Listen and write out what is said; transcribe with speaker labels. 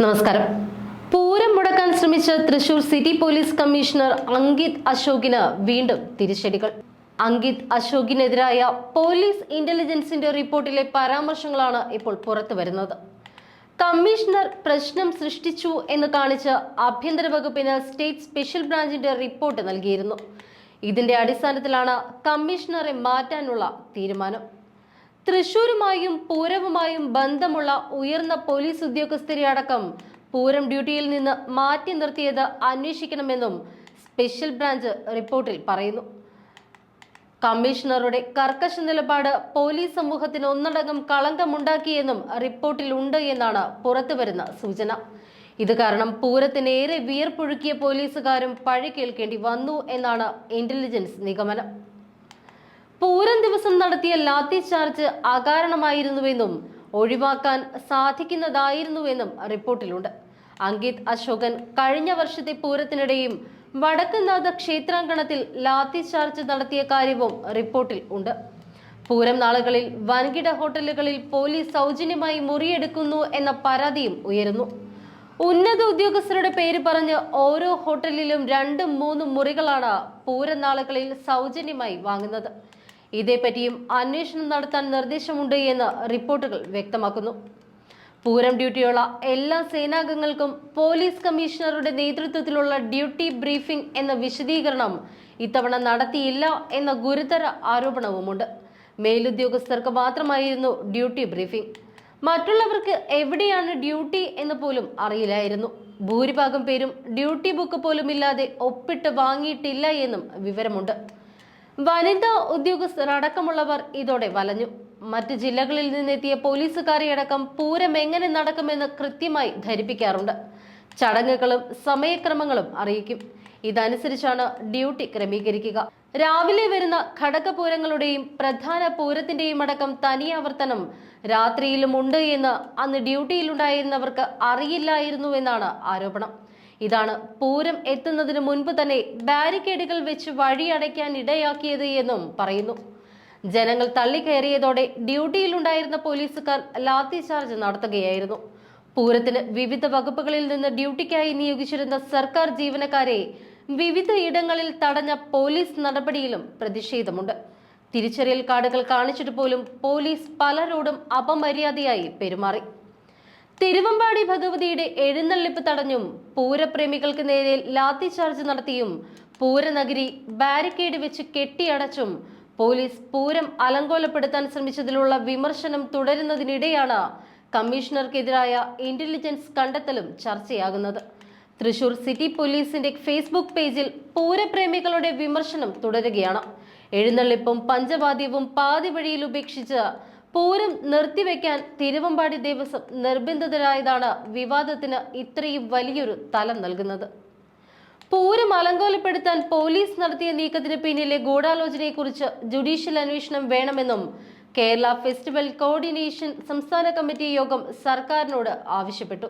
Speaker 1: നമസ്കാരം. പൂരം മുടക്കാൻ ശ്രമിച്ച Thrissur city police commissioner Ankit അശോകിന് വീണ്ടും തിരിച്ചടികൾ. അങ്കിത് അശോകിനെതിരായ പോലീസ് ഇന്റലിജൻസിന്റെ റിപ്പോർട്ടിലെ പരാമർശങ്ങളാണ് ഇപ്പോൾ പുറത്തു വരുന്നത്. കമ്മീഷണർ പ്രശ്നം സൃഷ്ടിച്ചു എന്ന് കാണിച്ച് ആഭ്യന്തര വകുപ്പിന് സ്റ്റേറ്റ് സ്പെഷ്യൽ ബ്രാഞ്ചിന്റെ റിപ്പോർട്ട് നൽകിയിരുന്നു. ഇതിന്റെ അടിസ്ഥാനത്തിലാണ് കമ്മീഷണറെ മാറ്റാനുള്ള തീരുമാനം. തൃശൂരുമായും പൂരവുമായും ബന്ധമുള്ള ഉയർന്ന പോലീസ് ഉദ്യോഗസ്ഥരെ അടക്കം പൂരം ഡ്യൂട്ടിയിൽ നിന്ന് മാറ്റി നിർത്തിയത് അന്വേഷിക്കണമെന്നും സ്പെഷ്യൽ ബ്രാഞ്ച് റിപ്പോർട്ടിൽ പറയുന്നു. കമ്മീഷണറുടെ കർക്കശ നിലപാട് പോലീസ് സമൂഹത്തിന് ഒന്നടങ്കം കളങ്കമുണ്ടാക്കിയെന്നും റിപ്പോർട്ടിൽ ഉണ്ട് എന്നാണ് പുറത്തുവരുന്ന സൂചന. ഇത് കാരണം പൂരത്തിനേറെ വിയർപ്പൊഴുക്കിയ പോലീസുകാരും പഴി കേൾക്കേണ്ടി വന്നു എന്നാണ് ഇന്റലിജൻസ് നിഗമനം. പൂരം ദിവസം നടത്തിയ ലാത്തി ചാർജ് അകാരണമായിരുന്നുവെന്നും ഒഴിവാക്കാൻ സാധിക്കുന്നതായിരുന്നുവെന്നും റിപ്പോർട്ടിലുണ്ട്. അങ്കിത് അശോകൻ കഴിഞ്ഞ വർഷത്തെ പൂരത്തിനിടെയും വടക്കുനാഥ ക്ഷേത്രാങ്കണത്തിൽ ലാത്തി ചാർജ് നടത്തിയ കാര്യവും റിപ്പോർട്ടിൽ ഉണ്ട്. പൂരം നാളുകളിൽ വൻകിട ഹോട്ടലുകളിൽ പോലീസ് സൗജന്യമായി മുറിയെടുക്കുന്നു എന്ന പരാതിയും ഉയരുന്നു. ഉന്നത ഉദ്യോഗസ്ഥരുടെ പേര് പറഞ്ഞ് ഓരോ ഹോട്ടലിലും രണ്ടും മൂന്നും മുറികളാണ് പൂരനാളുകളിൽ സൗജന്യമായി വാങ്ങുന്നത്. ഇതേപ്പറ്റിയും അന്വേഷണം നടത്താൻ നിർദ്ദേശമുണ്ട് എന്ന് റിപ്പോർട്ടുകൾ വ്യക്തമാക്കുന്നു. പൂരം ഡ്യൂട്ടിയുള്ള എല്ലാ സേനാംഗങ്ങൾക്കും പോലീസ് കമ്മീഷണറുടെ നേതൃത്വത്തിലുള്ള ഡ്യൂട്ടി ബ്രീഫിംഗ് എന്ന വിശദീകരണം ഇത്തവണ നടത്തിയില്ല എന്ന ഗുരുതര ആരോപണവുമുണ്ട്. മേലുദ്യോഗസ്ഥർക്ക് മാത്രമായിരുന്നു ഡ്യൂട്ടി ബ്രീഫിംഗ്. മറ്റുള്ളവർക്ക് എവിടെയാണ് ഡ്യൂട്ടി എന്ന് പോലും അറിയില്ലായിരുന്നു. ഭൂരിഭാഗം പേരും ഡ്യൂട്ടി ബുക്ക് പോലും ഇല്ലാതെ ഒപ്പിട്ട് വാങ്ങിയിട്ടില്ല എന്നും വിവരമുണ്ട്. വനിതാ ഉദ്യോഗസ്ഥർ അടക്കമുള്ളവർ ഇതോടെ വലഞ്ഞു. മറ്റ് ജില്ലകളിൽ നിന്നെത്തിയ പോലീസുകാരെ അടക്കം പൂരം എങ്ങനെ നടക്കുമെന്ന് കൃത്യമായി ധരിപ്പിക്കാറുണ്ട്. ചടങ്ങുകളും സമയക്രമങ്ങളും അറിയിക്കും. ഇതനുസരിച്ചാണ് ഡ്യൂട്ടി ക്രമീകരിക്കുക. രാവിലെ വരുന്ന ഘടകപൂരങ്ങളുടെയും പ്രധാന പൂരത്തിന്റെയും അടക്കം തനിയാവർത്തനം രാത്രിയിലും ഉണ്ട് എന്ന് അന്ന് ഡ്യൂട്ടിയിലുണ്ടായിരുന്നവർക്ക് അറിയില്ലായിരുന്നു എന്നാണ് ആരോപണം. ഇതാണ് പൂരം എത്തുന്നതിന് മുൻപ് തന്നെ ബാരിക്കേഡുകൾ വെച്ച് വഴിയടയ്ക്കാൻ ഇടയാക്കിയത് എന്നും പറയുന്നു. ജനങ്ങൾ തള്ളിക്കയറിയതോടെ ഡ്യൂട്ടിയിലുണ്ടായിരുന്ന പോലീസുകാർ ലാത്തി ചാർജ് നടത്തുകയായിരുന്നു. പൂരത്തിന് വിവിധ വകുപ്പുകളിൽ നിന്ന് ഡ്യൂട്ടിക്കായി നിയോഗിച്ചിരുന്ന സർക്കാർ ജീവനക്കാരെ വിവിധ ഇടങ്ങളിൽ തടഞ്ഞ പോലീസ് നടപടിയിലും പ്രതിഷേധമുണ്ട്. തിരിച്ചറിയൽ കാർഡുകൾ കാണിച്ചിട്ട് പോലും പോലീസ് പലരോടും അപമര്യാദയായി പെരുമാറി. തിരുവമ്പാടി ഭഗവതിയുടെ എഴുന്നള്ളിപ്പ് തടഞ്ഞും പൂരപ്രേമികൾക്ക് നേരെ ലാത്തിചാർജ് നടത്തിയും പൂരനഗരി ബാരിക്കേഡ് വെച്ച് കെട്ടിയടച്ചും പോലീസ് പൂരം അലങ്കോലപ്പെടുത്താൻ ശ്രമിച്ചതിലുള്ള വിമർശനം തുടരുന്നതിനിടെയാണ് കമ്മീഷണർക്കെതിരായ ഇന്റലിജൻസ് കണ്ടെത്തലും ചർച്ചയാകുന്നത്. തൃശൂർ സിറ്റി പോലീസിന്റെ ഫേസ്ബുക്ക് പേജിൽ പൂരപ്രേമികളുടെ വിമർശനം തുടരുകയാണ്. എഴുന്നള്ളിപ്പും പഞ്ചവാദ്യവും പാതി വഴിയിൽ ഉപേക്ഷിച്ച് പൂരം നിർത്തിവെക്കാൻ തിരുവമ്പാടി ദേവസ്വം നിർബന്ധിതരായതാണ് വിവാദത്തിന് ഇത്രയും വലിയൊരു തലം നൽകുന്നത്. പൂരം അലങ്കോലപ്പെടുത്താൻ പോലീസ് നടത്തിയ നീക്കത്തിന് പിന്നിലെ ഗൂഢാലോചനയെക്കുറിച്ച് ജുഡീഷ്യൽ അന്വേഷണം വേണമെന്നും കേരള ഫെസ്റ്റിവൽ കോർഡിനേഷൻ സംസ്ഥാന കമ്മിറ്റി യോഗം സർക്കാരിനോട് ആവശ്യപ്പെട്ടു.